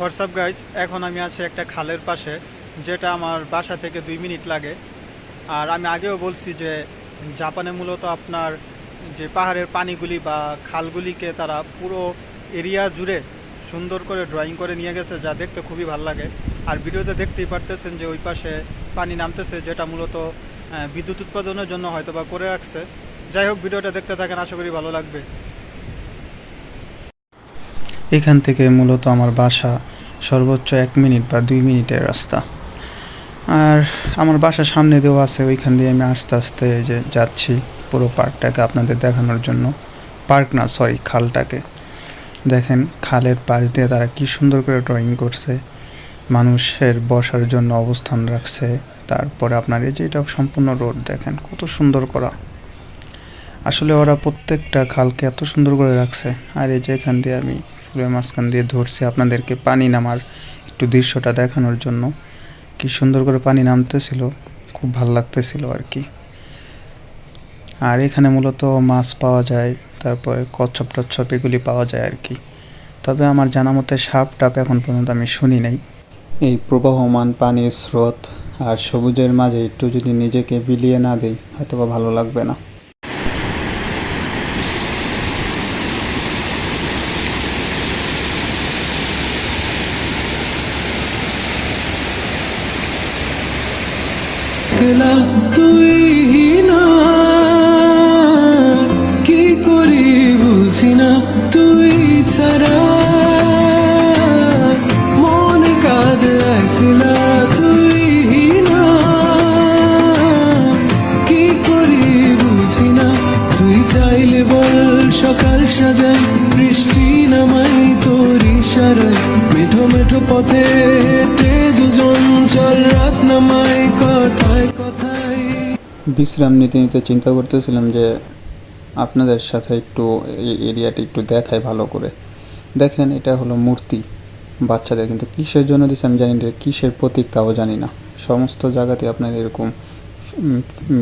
WhatsApp guys এখন আমি আছি একটা খালের পাশে, যেটা আমার বাসা থেকে দুই মিনিট লাগে। আর আমি আগেও বলছি যে, জাপানে মূলত আপনার যে পাহাড়ের পানিগুলি বা খালগুলিকে তারা পুরো এরিয়া জুড়ে সুন্দর করে ড্রয়িং করে নিয়ে গেছে, যা দেখতে খুবই ভালো লাগে। আর ভিডিওতে দেখতেই পারতেছেন যে, ওই পাশে পানি নামতেছে, যেটা মূলত বিদ্যুৎ উৎপাদনের জন্য হয়তো বা করে রাখছে। যাই হোক, ভিডিওটা দেখতে থাকেন, আশা করি ভালো লাগবে। এখান থেকে মূলত আমার বাসা সর্বোচ্চ এক মিনিট বা দুই মিনিটের রাস্তা। আর আমার বাসার সামনে দিয়েও আছে, ওইখান দিয়ে আমি আস্তে আস্তে যে যাচ্ছি পুরো পার্কটাকে আপনাদের দেখানোর জন্য। পার্ক না, সরি, খালটাকে। দেখেন, খালের পাশ দিয়ে তারা কি সুন্দর করে ড্রয়িং করছে। মানুষের বসার জন্য অবস্থান রাখছে। তারপরে আপনার এই যে এটা সম্পূর্ণ রোড, দেখেন, কত সুন্দর করা। আসলে ওরা প্রত্যেকটা খালকে এত সুন্দর করে রাখছে। আর এই যে এখান দিয়ে আমি ফুলের মাঝখান দিয়ে ধরছি আপনাদেরকে পানি নামার একটু দৃশ্যটা দেখানোর জন্য। কি সুন্দর করে পানি নামতেছিল, খুব ভালো লাগতেছিল আর কি। আর এখানে মূলত মাছ পাওয়া যায়, তারপরে কচ্ছপ টচ্ছপ এগুলি পাওয়া যায় আর কি। তবে আমার জানা মতে সাপ টাপ এখন পর্যন্ত আমি শুনি নাই। এই প্রবাহমান পানির স্রোত আর সবুজের মাঝে একটু যদি নিজেকে বিলিয়ে না দিই হয়তো বা ভালো লাগবে না। একলা তুই কি করি বুঝি না তুই ছাড়া। মন কাঁদে একলা তুই কি করি বুঝি না তুই চাইলে বল সকাল সাজাই, বৃষ্টি নামাই তোর ইশারায়। মেঠো মেঠো পথে বিশ্রাম নিতে নিতে চিন্তা করতেছিলাম যে আপনাদের সাথে একটু এই এরিয়াটা একটু দেখায় ভালো করে। দেখেন, এটা হলো মূর্তি। বাচ্চাদের কিন্তু কিসের জন্য দিচ্ছে আমি জানি না কিসের প্রতীক তাও জানি না। সমস্ত জায়গাতে আপনার এরকম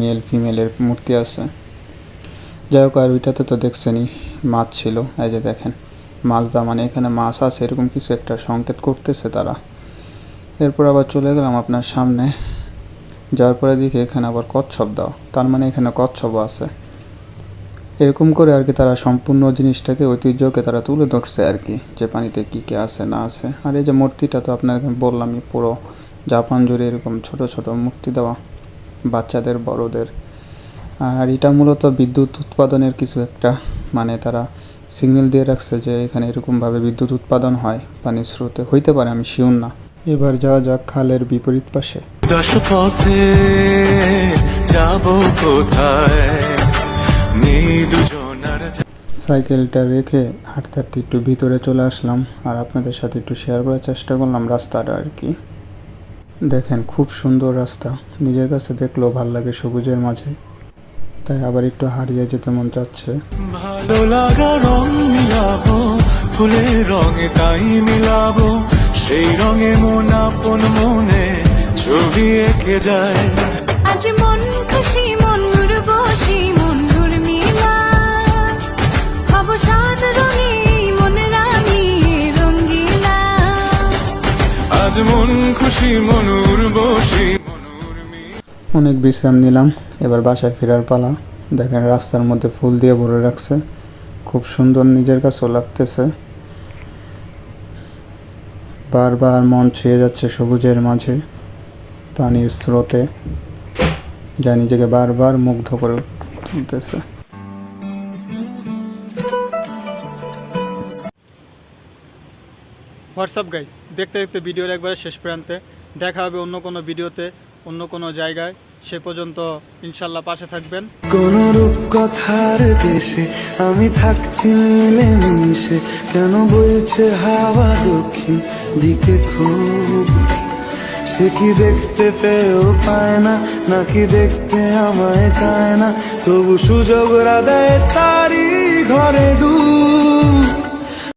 মেল, ফিমেলের মূর্তি আছে। যাই হোক, আর ওইটাতে তো দেখছেনই, মাছ ছিল। এই যে দেখেন, মাছ দা মানে এখানে মাছ আছে, এরকম কিছু একটা সংকেত করতেছে তারা। এরপর আবার চলে গেলাম আপনার সামনে। যাওয়ার পরে দেখি এখানে আবার কচ্ছপ দাও। তার মানে এখানে কচ্ছপও আছে। এরকম করে আর কি তারা সম্পূর্ণ জিনিসটাকে, ঐতিহ্যকে তারা তুলে ধরছে আর কি, যে পানিতে কী কী আছে, না আছে। আর এই যে মূর্তিটা তো আপনাকে বললামই পুরো জাপান জুড়ে এরকম ছোট ছোট মূর্তি দেওয়া, বাচ্চাদের, বড়দের। আর এটা মূলত বিদ্যুৎ উৎপাদনের কিছু একটা মানে তারা সিগন্যাল দিয়ে রাখছে যে এখানে এরকমভাবে বিদ্যুৎ উৎপাদন হয়, পানির স্রোতে। হইতে পারে, আমি শিওর না। এবার যাওয়া যাক খালের বিপরীত পাশে। দশ পথে যাব কোথায়? নেই দুজনার সাইকেলটা রেখে হাঁটতে হাঁটতে একটু ভিতরে চলে আসলাম আর আপনাদের সাথে একটু শেয়ার করার চেষ্টা করলাম রাস্তাটা আর কি। দেখেন খুব সুন্দর রাস্তা। নিজের কাছে দেখলেও ভালো লাগে সবুজের মাঝে। তাই আবার একটু হারিয়ে যেতে মন চাচ্ছে। ভালো লাগা রং মিলাবো ফুলের রঙে তাই মিলাবো। সেই রঙে মন আপন মনে ছবি এঁকে যায়। আজ মন খুশি মন বসি মন মিলা হব সাত রঙে মন রানী রঙ্গিলা আজ মন খুশি মনুর বসি অনেক বিশ্রাম নিলাম এবার বাসায় ফেরার পালা। দেখেন রাস্তার মধ্যে ফুল দিয়ে ভরে রাখছে। খুব সুন্দর নিজের কাছেও লাগতেছে। বারবার মন ছুঁয়ে যাচ্ছে সবুজের মাঝে। পানির স্রোতে যা নিজেকে বারবার মুগ্ধ করে তুলতেছে। হোয়াটসঅ্যাপ গাইস দেখতে দেখতে ভিডিওর একবারে শেষ প্রান্তে দেখা হবে অন্য কোনো ভিডিওতে অন্য কোনো জায়গায়। সে পর্যন্ত ইনশাল্লাহ পাশে থাকবেন। কোন রূপ কথার দেশে আমি থাকছি মিলে মিশে কেন বইছে হাওয়া দক্ষিণ দিকে খুব সে কি দেখতে পেয়েও পায় না, নাকি দেখতে আমায় চায় না? তবু সুযোগ দেয় তারি ঘরে ডুব।